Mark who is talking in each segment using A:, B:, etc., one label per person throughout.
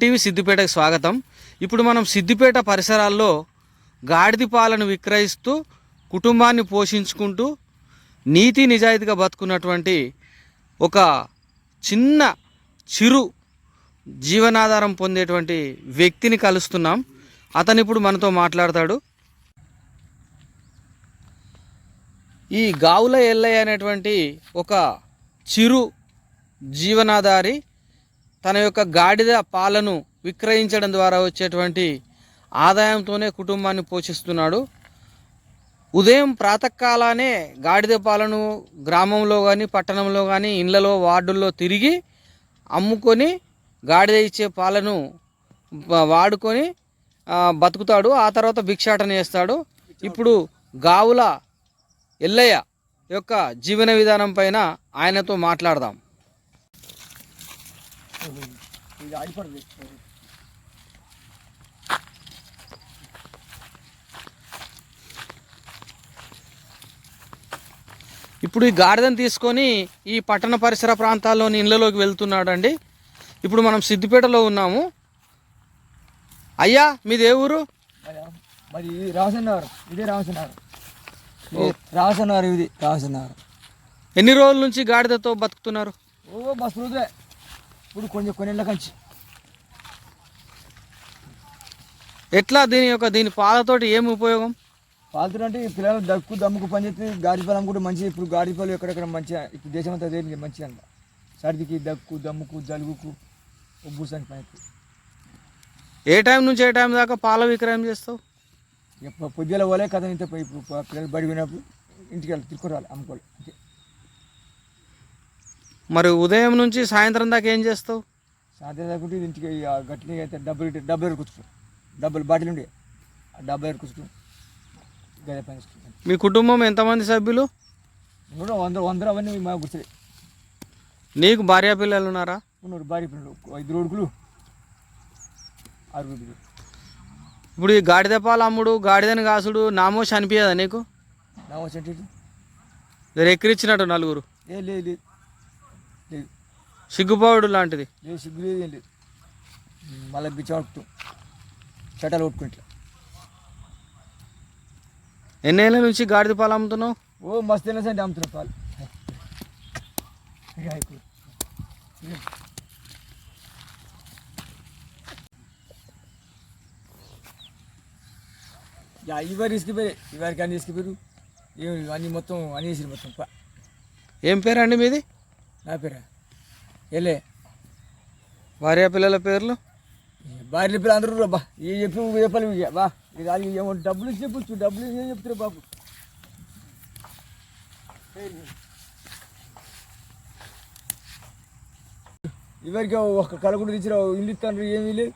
A: TV సిద్దిపేటకు స్వాగతం. ఇప్పుడు మనం సిద్దిపేట పరిసరాల్లో గాడిద పాలను విక్రయిస్తూ కుటుంబాన్ని పోషించుకుంటూ నీతి నిజాయితీగా బతుకున్నటువంటి ఒక చిన్న చిరు జీవనాధారం పొందేటువంటి వ్యక్తిని కలుస్తున్నాం. అతను ఇప్పుడు మనతో మాట్లాడతాడు. ఈ గావుల ఎల్లయ్య అనేటువంటి ఒక చిరు జీవనాధారి తన యొక్క గాడిద పాలను విక్రయించడం ద్వారా వచ్చేటువంటి ఆదాయంతోనే కుటుంబాన్ని పోషిస్తున్నాడు. ఉదయం ప్రాతకాలానే గాడిద పాలను గ్రామంలో కానీ పట్టణంలో కానీ ఇళ్ళలో వార్డుల్లో తిరిగి అమ్ముకొని గాడిద ఇచ్చే పాలను వాడుకొని బతుకుతాడు. ఆ తర్వాత భిక్షాటన చేస్తాడు. ఇప్పుడు గావుల ఎల్లయ్య యొక్క జీవన విధానం పైన ఆయనతో మాట్లాడదాం. ఇప్పుడు ఈ గాడిదను తీసుకొని ఈ పట్టణ పరిసర ప్రాంతాల్లోని ఇళ్ళలోకి వెళ్తున్నాడండి. ఇప్పుడు మనం సిద్దిపేటలో ఉన్నాము. అయ్యా మీది ఏ ఊరు?
B: మరి మరి ఇదే రాసన్నారు రాసన్నారు ఇది రాసన్నారు
A: ఎన్ని రోజుల నుంచి గాడిదతో బతుకుతున్నారు?
B: ఓ మస్తు రోజులే. ఇప్పుడు కొంచెం కొన్నేళ్ళ కంచి.
A: ఎట్లా దీని యొక్క దీని పాలతోటి ఏం ఉపయోగం?
B: పాలుతున్నా అంటే ఈ పిల్లలు దక్కు దమ్ముకు పని చేస్తే గాడి పాలు అమ్ముకుంటే మంచి ఇప్పుడు గాడి పాలు ఎక్కడెక్కడ మంచిగా ఇప్పుడు దేశం అంతా దేనికి మంచిగా అంట. సర్దికి దక్కు దమ్ముకు జలుబుకు ఉబ్బుసానికి పని అవుతుంది.
A: ఏ టైం నుంచి ఏ టైం దాకా పాల విక్రయం చేస్తావు?
B: ఇక పొద్దుల పోలే కథ ఇంత పిల్లలు బడి పోయినప్పుడు ఇంటికి వెళ్ళి తిరుకురాలి అమ్ముకోవాలి అంతే.
A: మరి ఉదయం నుంచి సాయంత్రం దాకా ఏం చేస్తావు?
B: సాయంత్రం దాకుంటే ఇంటికి ఆ గట్టిని అయితే డబ్బులు డబ్బులు ఎరుకుంటాం డబ్బులు బాటిల్ ఉండే ఆ డబ్బులు ఎరుకుంటాం గదే పని
A: మీ కుటుంబం ఎంతమంది సభ్యులు?
B: కూడా వంద వందలు అవన్నీ మా గుర్తులే
A: నీకు భార్య పిల్లలు ఉన్నారా?
B: ఉన్నారు భార్య పిల్లలు ఐదు రోడ్కులు ఆరుగురు.
A: ఇప్పుడు ఈ గాడిద పాలు అమ్ముడు గాడిదని కాసుడు నామోషి అనిపించదా నీకు?
B: నా వచ్చేటి
A: జర ఎక్కిరిచ్చినట్టు నలుగురు.
B: ఏ లేదు లేదు. లేదు.
A: సిగ్గుపోవడు లాంటిది.
B: లేదు సిగ్గు లేదు ఏం లేదు. మళ్ళీ బిచ్చ పడుకుతాం చట్టాలు కొట్టుకుంటా.
A: ఎన్నేళ్ళ నుంచి గాడిద పాలు అమ్ముతున్నావు?
B: ఓ మస్తు తినేసండి అమ్ముతున్నా పాలు ఇక ఇప్పుడు. యా ఇవారు ఇసుకుపోయి ఇవారికి అన్ని ఇసుకుపోయారు ఏమి అన్ని మొత్తం అనేసి మొత్తం.
A: ఏం పేరండి మీది
B: నా పేరా వెళ్ళే
A: భార్య పిల్లల పేర్లు
B: భార్య పిల్లలు అందరూ బా ఏ చెప్పి చెప్పాలి బా ఇది అది ఏమో డబ్బులు చెప్పొచ్చు డబ్బులు ఏం చెప్తారు బాబు ఇవరికి ఒక కలగుడు తెచ్చిన ఇల్లు ఇస్తాను ఏమీ లేదు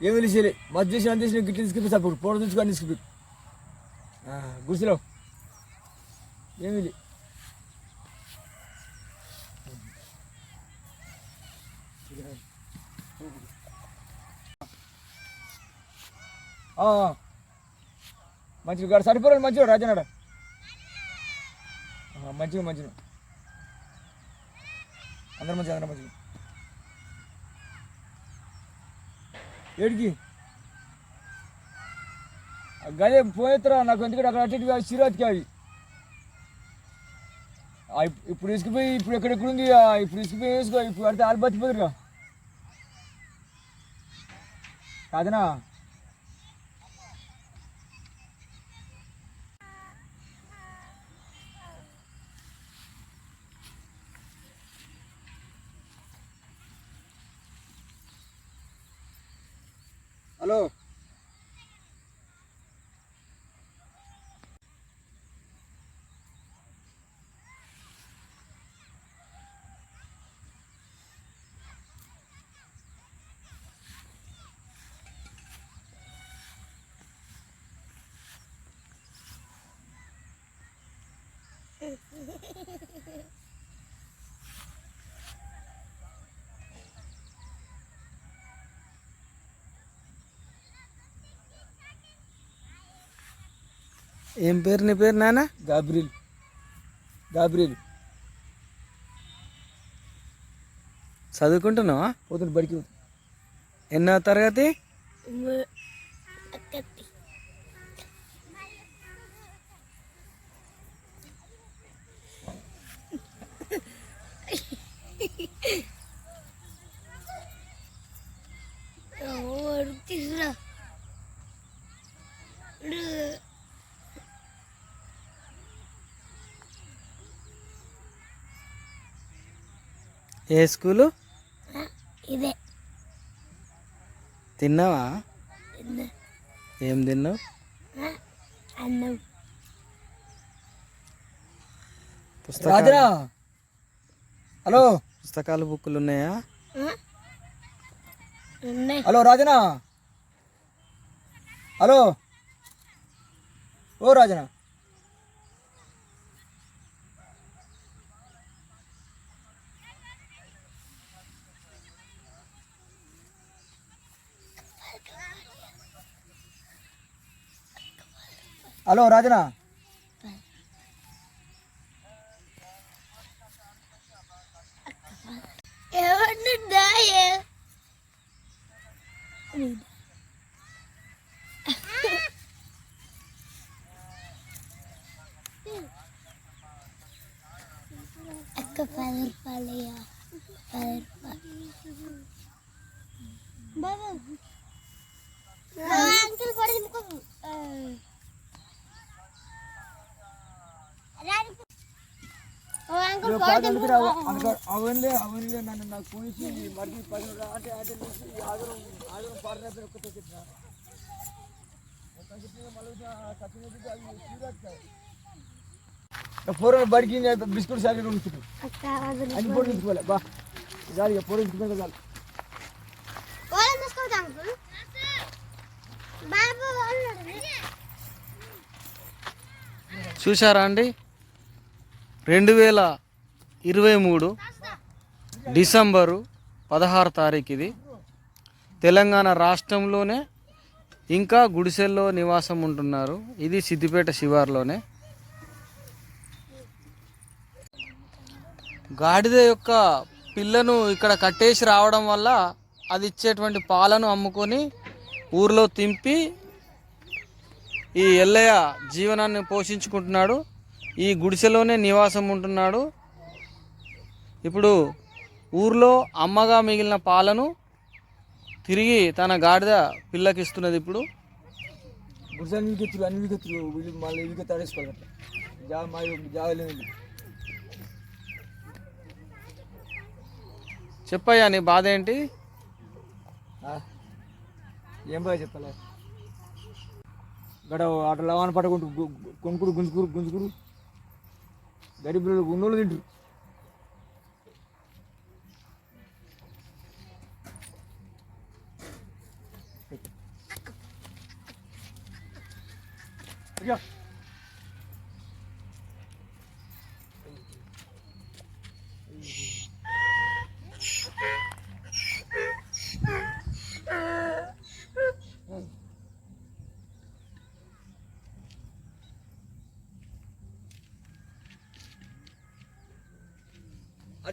B: ఏమీ లేదు మధ్య చేసిన అంత చేసిన గిట్ల తీసుకుపోయి సప్పుడు పూట తెచ్చుకొని తీసుకుపోయి గుడిసెలో. ఏమీ మంచిది ఆ. మంచిగా మంచిగా రాజనాడ. మంచిగా మంచిగా అందరం మంచిగా అందరం మంచిగా ఏడికి? గదే పోయేత్తరా నాకు ఎందుకంటే అక్కడ అటు ఇటు సిరాత్కి అవి ఆ, ఇప్- ఇప్పుడు ఇసుకుపోయి ఇప్పుడు ఎక్కడెక్కడ ఉంది ఆ, ఇప్పుడు ఇసుకుపోయి వేసుకో ఇప్పుడు అడితే ఆలు బతిపోదురుగా కాదనా హలో
A: ఏం పేరు నీ పేరు నాన్న?
B: గాబ్రిల్. గాబ్రిల్.
A: చదువుకుంటున్నావా?
B: పోతుంది బడికి
A: ఎన్నో తరగతి?
C: తీసుకురా
A: ఏ స్కూలు?
C: ఇదే.
A: తిన్నావా? ఏం తిన్నావు?
C: అన్నం.
A: పుస్తకాలు.
B: రాజనా హలో!
A: పుస్తకాలు బుక్కులు ఉన్నాయా?
C: ఉన్నాయి.
B: హలో రాజనా? హలో! ఓ రాజనా! హలో రాజనా నన్ను నాకు పోయి మరి పది రోజులు అంటే అంటే నుంచి ఆదరం ఆదరం పాడిన ఒక్కటే చెప్పిన. పూర్వం బడికి బిస్కెట్ సారీ ఉంచుతాం అన్ని పూర్వం బా. చాలు పూర్వం చాలు.
A: చూశారా అండి? రెండు వేల ఇరవై మూడు డిసెంబరు పదహారు తారీఖు ఇది తెలంగాణ రాష్ట్రంలోనే ఇంకా గుడిసెల్లో నివాసం ఉంటున్నారు. ఇది సిద్దిపేట శివార్లోనే. గాడిద యొక్క పిల్లను ఇక్కడ కట్టేసి రావడం వల్ల అది ఇచ్చేటువంటి పాలను అమ్ముకొని ఊర్లో తింపి ఈ ఎల్లయ్య జీవనాన్ని పోషించుకుంటున్నాడు. ఈ గుడిసెలోనే నివాసం ఉంటున్నాడు. ఇప్పుడు ఊర్లో అమ్మగా మిగిలిన పాలను తిరిగి తన గాడిద పిల్లకి ఇస్తున్నది ఇప్పుడు.
B: గుడిసెలు వీకెత్తులు అన్ని వీకెత్తులు వీళ్ళు మళ్ళీ వీకెత్తి ఆడేసుకోవాలి అట్లా. జా మా జాగలేదు
A: చెప్పయ్యా నీ బాధ ఏంటి?
B: ఏం బాగా చెప్పాలి? గడ అట్లా లవాన పట్టుకుంటూ కొనుక్కుడు గుంజుకురు గుంజుకురు గరీబులు ఉన్నోళ్ళు తింటారు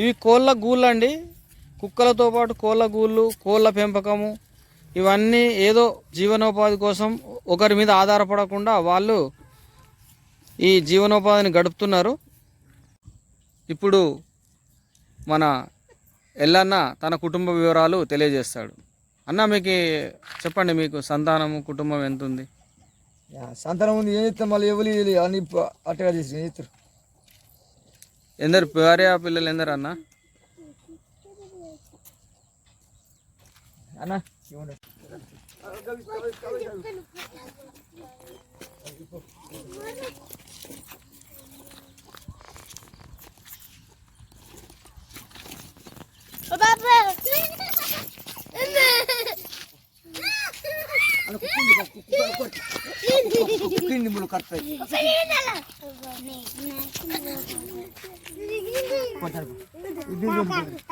A: ఇవి కోళ్ళ గూళ్ళు అండి కుక్కలతో పాటు కోళ్ళ గూళ్ళు కోళ్ళ పెంపకము ఇవన్నీ ఏదో జీవనోపాధి కోసం ఒకరి మీద ఆధారపడకుండా వాళ్ళు ఈ జీవనోపాధిని గడుపుతున్నారు. ఇప్పుడు మన ఎల్లన్న తన కుటుంబ వివరాలు తెలియజేస్తాడు. అన్న మీకు చెప్పండి మీకు సంతానము కుటుంబం ఎంత ఉంది
B: సంతానం ఉంది ఏం చేస్తాం మళ్ళీ ఎవరు అన్ని అట్టగా చేసి ఏం చేస్తారు?
A: ఎందరు భార్య పిల్లలు ఎందరు అన్న
B: అన్న ఇవ్వండి
C: પેલું કરતો પચાસ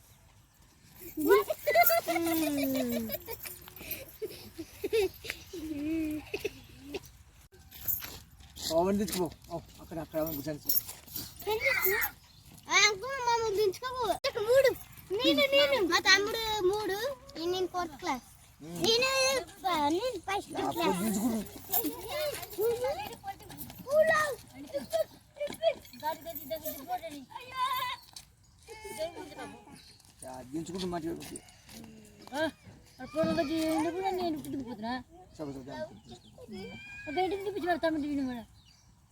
B: పవన్ తెచ్చుకో. అక్కడ అక్కడ
C: దించుకోకు మూడు. నేను నేను. మా తమ్ముడు మూడు. నేను ఫోర్త్ క్లాస్ నేను నేను ఫస్ట్ క్లాస్
B: దించుకుంటూ మాట్లాడు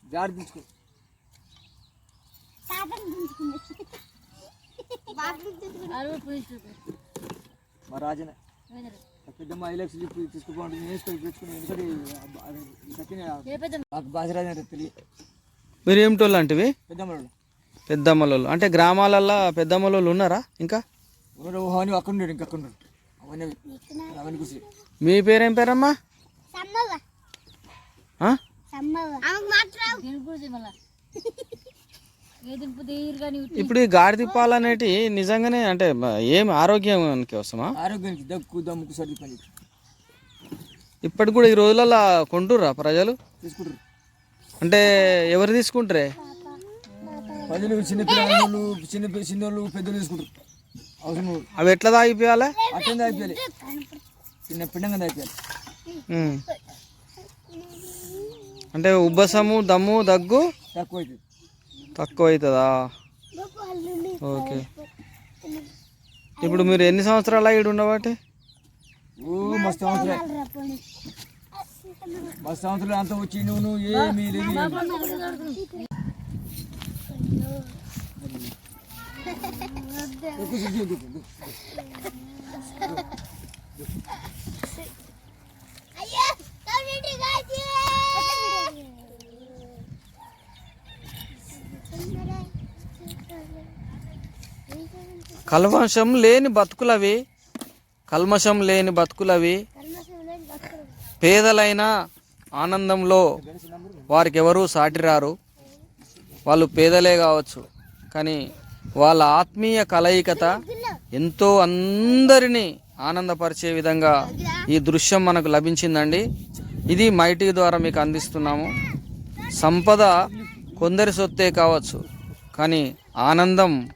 B: జాడి దించుకో మా రాజనే పెద్దమ్మ ఐలక్స్ తీసుకుపోండి తెచ్చుకుని ఎందుకంటే నాకు తెలియదు.
A: మీరు ఏమిటోళ్ళు పెద్దమ్మలోళ్ళు. అంటే గ్రామాలల్లో పెద్దమ్మలోళ్ళు ఉన్నారా ఇంకా?
B: అవన్నీ అవన్నీ కూర్చో.
A: మీ పేరేం పేరమ్మా? ఇప్పుడు ఈ గాడిద పాలు అనేటి నిజంగానే అంటే ఏం ఆరోగ్యానికి వస్తామా
B: ఆరోగ్యానికి దగ్గు దమ్ముకు సర్ది పని చెప్పి
A: ఇప్పటికి కూడా ఈ రోజులలో కొంటుర్రా ప్రజలు?
B: తీసుకుంటారు
A: అంటే ఎవరు తీసుకుంటారే
B: ప్రజలు చిన్న పిల్లలు చిన్న చిన్నోళ్ళు పెద్దలు తీసుకుంటారు అవసరం.
A: అవి ఎట్లా తాగిపోయాలి
B: అట్లనే అయిపోయాలి చిన్న పిండంగా
A: ఉమ్. అంటే ఉబ్బసము దమ్ము దగ్గు?
B: తక్కువ అవుతుంది
A: తక్కువ అవుతుందా ఓకే. ఇప్పుడు మీరు ఎన్ని సంవత్సరాలు ఇక్కడ ఉండబట్టి?
B: మస్తు సంవత్సరాలు మస్తు సంవత్సరాలు అంత వచ్చి నువ్వు నువ్వు ఏమీ లేదు
A: కల్మషం లేని బతుకులవి కల్మషం లేని బతుకులవి పేదలైన ఆనందంలో వారికి ఎవరూ సాటిరారు. వాళ్ళు పేదలే కావచ్చు కానీ వాళ్ళ ఆత్మీయ కలయికత ఎంతో అందరినీ ఆనందపరిచే విధంగా ఈ దృశ్యం మనకు లభించిందండి. ఇది మైటీ ద్వారా మీకు అందిస్తున్నాము. సంపద కొందరి సొత్తే కావచ్చు కానీ ఆనందం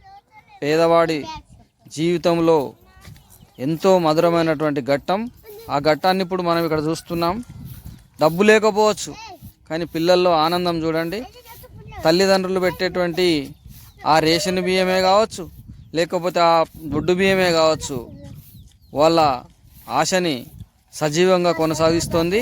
A: పేదవాడి జీవితంలో ఎంతో మధురమైనటువంటి ఘట్టం. ఆ ఘట్టాన్ని ఇప్పుడు మనం ఇక్కడ చూస్తున్నాం. డబ్బు లేకపోవచ్చు కానీ పిల్లల్లో ఆనందం చూడండి. తల్లిదండ్రులు పెట్టేటువంటి ఆ రేషన్ బియ్యమే కావచ్చు లేకపోతే ఆ దొడ్డు బియ్యమే కావచ్చు వాళ్ళ ఆశని సజీవంగా కొనసాగిస్తోంది.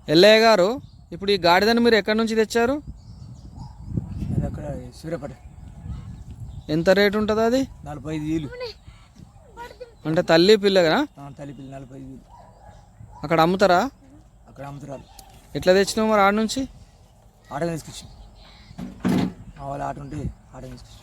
A: ఎల్లయ్య గారు ఇప్పుడు ఈ గాడిదను మీరు ఎక్కడి నుంచి తెచ్చారు?
B: అది అక్కడ సూర్యాపేట.
A: ఎంత రేటు ఉంటుంది అది?
B: నలభై ఐదు వేలు.
A: అంటే తల్లి పిల్లగా?
B: ఆ, తల్లి పిల్ల నలభై ఐదు వేలు.
A: అక్కడ అమ్ముతారా?
B: అక్కడ అమ్ముతురాలు
A: ఎట్లా తెచ్చినావు మరి ఆడ నుంచి?
B: ఆట తీసుకొచ్చి మా వాళ్ళ ఆట ఉంటే ఆట తీసుకొచ్చి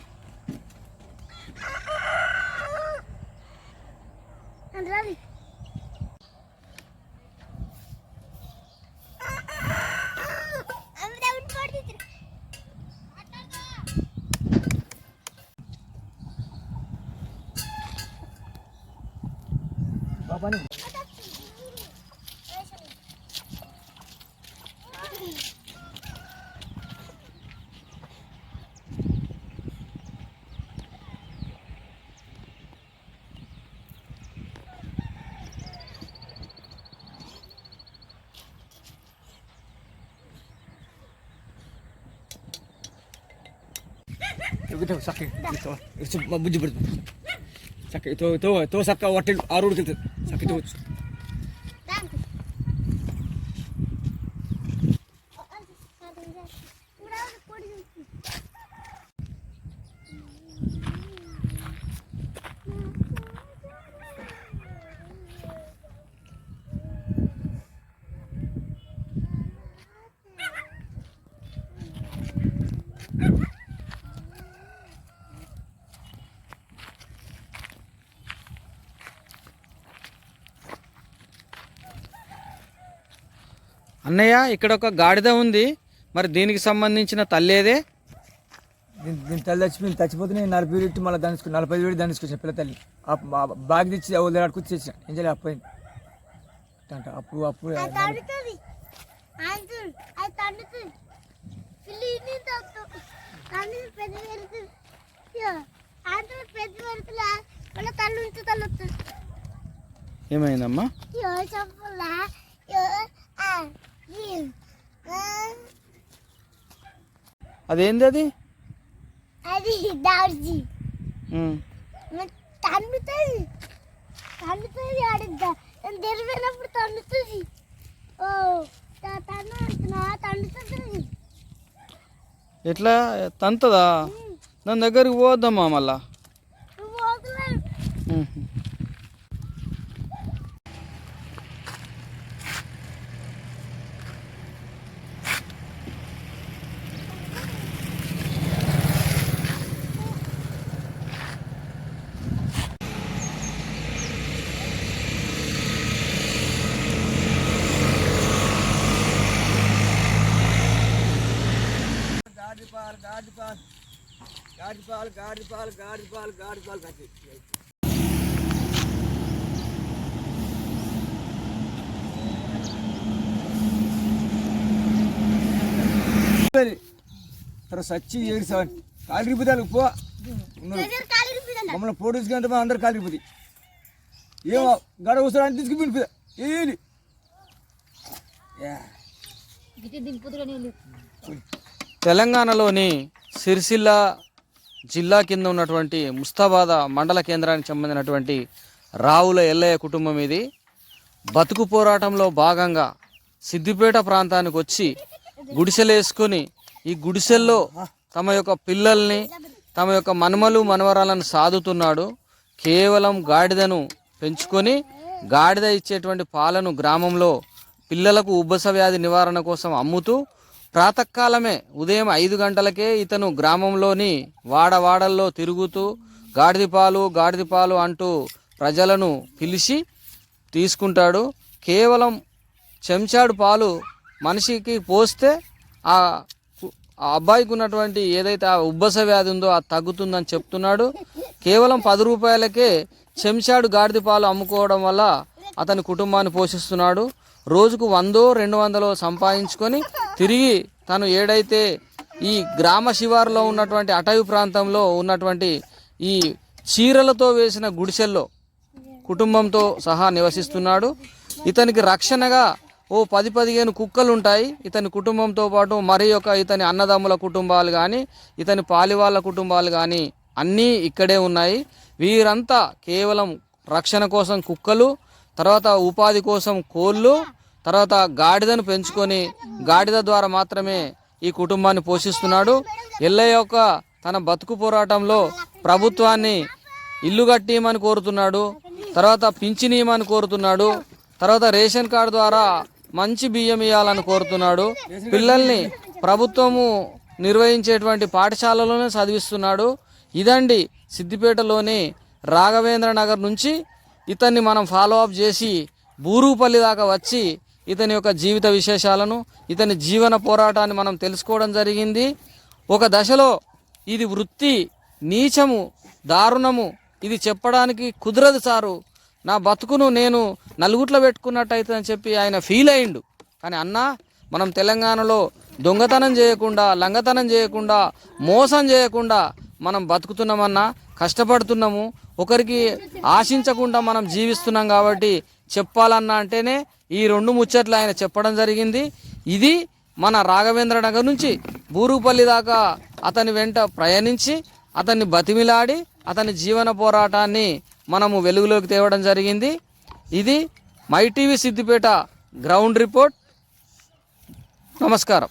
C: કાપવાની
B: itu ya sakit. Itu itu sakit itu itu itu sakit watil arur gitu. Sakit
A: అన్నయ్య ఇక్కడ ఒక గాడిద ఉంది. మరి దీనికి సంబంధించిన తల్లేదే
B: దీని దీని తల్లి చచ్చిపోయింది చచ్చిపోతే నేను నలభై వేలు ఇట్టి మళ్ళీ దానికి నలభై వేలు దాన్ని తీసుకొచ్చిన పిల్ల తల్లి. బాగా తెచ్చి అడుకొచ్చి తెచ్చిన ఏం చేయాలి అప్పు అయింది అంట అప్పు అప్పు
C: తండుతుంది ఆన్సర్ అది తండుతుంది పిల్లి ఇన్ని తండు తండ్రి పెద్ద పెరుగుతుంది. ఆన్సర్ పెద్ద పెరుగుతుందా? మళ్ళీ తల్లి ఉంచి తల్లి వస్తుంది.
A: ఏమైందమ్మా? అదేంది అది?
C: అది దార్జీ. తండుతుంది తండుతుంది ఆడిద్దా నేను తెరిపోయినప్పుడు ఓ తను అంటున్నా
A: ఎట్లా? తంతదా దాని దగ్గరికి పోవద్దమ్మా మళ్ళా
C: నువ్వు పోతున్నావు
A: ఉహు.
B: గాడి పాలు గాడి పాలు గాడి పాలు గాడి పాలు గాడి పాలు గాడి పాలు కట్టి సచ్చి ఏడు సెవెన్ కాలు రిపుతాను పో మమ్మల్ని తీసుకుంటే మా అందరు కాలు రిపుతాయి ఏమో గడ వస్తారని తీసుకుని ఏది?
A: తెలంగాణలోని సిరిసిల్ల జిల్లా కింద ఉన్నటువంటి ముస్తాబాద మండల కేంద్రానికి సంబంధించినటువంటి రావుల ఎల్లయ్య కుటుంబం ఇది. బతుకు పోరాటంలో భాగంగా సిద్దిపేట ప్రాంతానికి వచ్చి గుడిసెలేసుకొని ఈ గుడిసెల్లో తమ యొక్క పిల్లల్ని తమ యొక్క మనుమలు మనవరాలను సాదుతున్నాడు. కేవలం గాడిదను పెంచుకొని గాడిద ఇచ్చేటువంటి పాలను గ్రామంలో పిల్లలకు ఉబ్బస వ్యాధి నివారణ కోసం అమ్ముతూ ప్రాతకాలమే ఉదయం ఐదు గంటలకే ఇతను గ్రామంలోని వాడవాడల్లో తిరుగుతూ గాడిద పాలు అంటూ ప్రజలను పిలిచి తీసుకుంటాడు. కేవలం చెంచాడు పాలు మనిషికి పోస్తే ఆ ఆ అబ్బాయికి ఉన్నటువంటి ఏదైతే ఆ ఉబ్బస వ్యాధి ఉందో అది తగ్గుతుందని చెప్తున్నాడు. కేవలం పది రూపాయలకే చెంచాడు గాడిద పాలు అమ్ముకోవడం వల్ల అతని కుటుంబాన్ని పోషిస్తున్నాడు. రోజుకు వందో రెండు వందలో సంపాదించుకొని తిరిగి తను ఏడైతే ఈ గ్రామ శివారులో ఉన్నటువంటి అటవీ ప్రాంతంలో ఉన్నటువంటి ఈ చీరలతో వేసిన గుడిసెల్లో కుటుంబంతో సహా నివసిస్తున్నాడు. ఇతనికి రక్షణగా ఓ పది పదిహేను కుక్కలు ఉంటాయి ఇతని కుటుంబంతో పాటు మరి ఒక ఇతని అన్నదమ్ముల కుటుంబాలు కానీ ఇతని పాలివాళ్ళ కుటుంబాలు కానీ అన్నీ ఇక్కడే ఉన్నాయి. వీరంతా కేవలం రక్షణ కోసం కుక్కలు తర్వాత ఉపాధి కోసం కోళ్ళు తర్వాత గాడిదను పెంచుకొని గాడిద ద్వారా మాత్రమే ఈ కుటుంబాన్ని పోషిస్తున్నాడు. ఎల్లయ్య యొక్క తన బతుకు పోరాటంలో ప్రభుత్వాన్ని ఇల్లు కట్టియమని కోరుతున్నాడు. తర్వాత పింఛనీయమని కోరుతున్నాడు. తర్వాత రేషన్ కార్డు ద్వారా మంచి బియ్యం ఇవ్వాలని కోరుతున్నాడు. పిల్లల్ని ప్రభుత్వము నిర్వహించేటువంటి పాఠశాలలోనే చదివిస్తున్నాడు. ఇదండి సిద్దిపేటలోని రాఘవేంద్ర నగర్ నుంచి ఇతన్ని మనం ఫాలో అప్ చేసి బూరుపల్లి దాకా వచ్చి ఇతని యొక్క జీవిత విశేషాలను ఇతని జీవన పోరాటాన్ని మనం తెలుసుకోవడం జరిగింది. ఒక దశలో ఇది వృత్తి నీచము దారుణము ఇది చెప్పడానికి కుదరదు సారు. నా బతుకును నేను నలుగుట్లో పెట్టుకున్నట్టయితే అని చెప్పి ఆయన ఫీల్ అయిండు. కానీ అన్నా మనం తెలంగాణలో దొంగతనం చేయకుండా లంగతనం చేయకుండా మోసం చేయకుండా మనం బతుకుతున్నామన్నా కష్టపడుతున్నాము ఒకరికి ఆశించకుండా మనం జీవిస్తున్నాం కాబట్టి చెప్పాలన్నా అంటేనే ఈ రెండు ముచ్చట్లు ఆయన చెప్పడం జరిగింది. ఇది మన రాఘవేంద్ర నగర్ నుంచి బూరుపల్లి దాకా అతని వెంట ప్రయాణించి అతన్ని బతిమిలాడి అతని జీవన పోరాటాన్ని మనము వెలుగులోకి తేవడం జరిగింది. ఇది my TV Siddipet ground report. నమస్కారం.